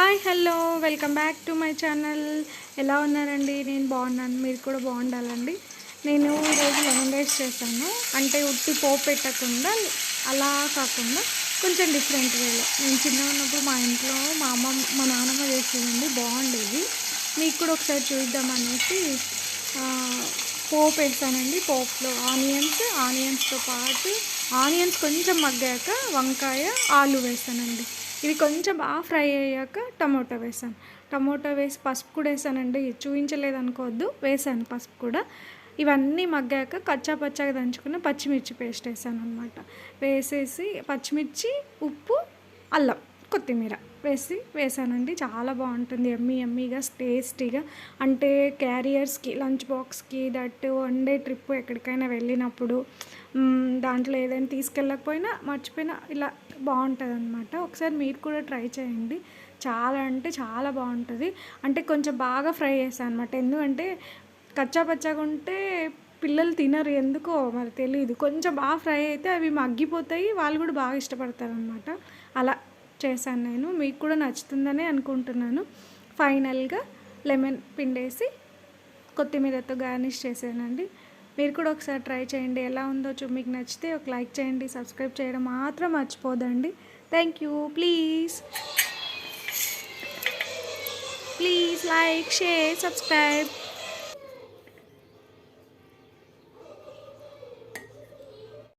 Hi hello welcome back to my channel. ఎలా ఉన్నారండి? నేను బాగున్నాను. మీరు కూడా బాగుండాలండి. నేను ఈరోజు లెమన్ రైస్ చేశాను. అంటే ఉట్టి పోపు పెట్టకుండా అలా కాకుండా కొంచెం డిఫరెంట్ వేలో నేను చిన్నగా ఉన్నప్పుడు మా ఇంట్లో మా అమ్మ మా నాన్నమ్మ చేసేదండి. బాగుండేది. మీకు కూడా ఒకసారి చూద్దాం అనేసి పోపు వేసానండి పోపులో ఆనియన్స్ ఆనియన్స్తో పాటు ఆనియన్స్ కొంచెం మగ్గాక వంకాయ ఆలు వేసానండి. ఇవి కొంచెం బాగా ఫ్రై అయ్యాక టమోటా వేసాను. టమోటా వేసి పసుపు కూడా వేసానండి చూపించలేదు అనుకోవద్దు వేసాను పసుపు కూడా. ఇవన్నీ మగ్గాక కచ్చా పచ్చాగా దంచుకున్న పచ్చిమిర్చి పేస్ట్ వేసాను అనమాట వేసేసి పచ్చిమిర్చి ఉప్పు అల్లం. కొత్తిమీర వేసి వేసానండి. చాలా బాగుంటుంది. ఎమ్మీ ఎమ్మీగా టేస్టీగా. అంటే క్యారియర్స్కి లంచ్ బాక్స్కి దట్ వన్ డే ట్రిప్ ఎక్కడికైనా వెళ్ళినప్పుడు దాంట్లో ఏదైనా తీసుకెళ్ళకపోయినా మర్చిపోయినా ఇలా బాగుంటుంది అనమాట ఒకసారి మీరు కూడా ట్రై చేయండి. చాలా అంటే చాలా బాగుంటుంది. అంటే కొంచెం బాగా ఫ్రై చేస్తాను అనమాట ఎందుకంటే కచ్చా పచ్చాగా ఉంటే పిల్లలు తినరు. ఎందుకో మరి తెలియదు కొంచెం బాగా ఫ్రై అయితే అవి మగ్గిపోతాయి. వాళ్ళు కూడా బాగా ఇష్టపడతారు అనమాట అలా చేశాను నేను. మీకు కూడా నచ్చుతుందనే అనుకుంటున్నాను. ఫైనల్గా లెమన్ పిండేసి కొత్తిమీరతో గార్నిష్ చేశానండి. మీరు కూడా ఒకసారి ట్రై చేయండి. ఎలా ఉందో చూ మీకు నచ్చితే ఒక లైక్ చేయండి. సబ్స్క్రైబ్ చేయడం మాత్రం మర్చిపోదండి. Thank you please please like share subscribe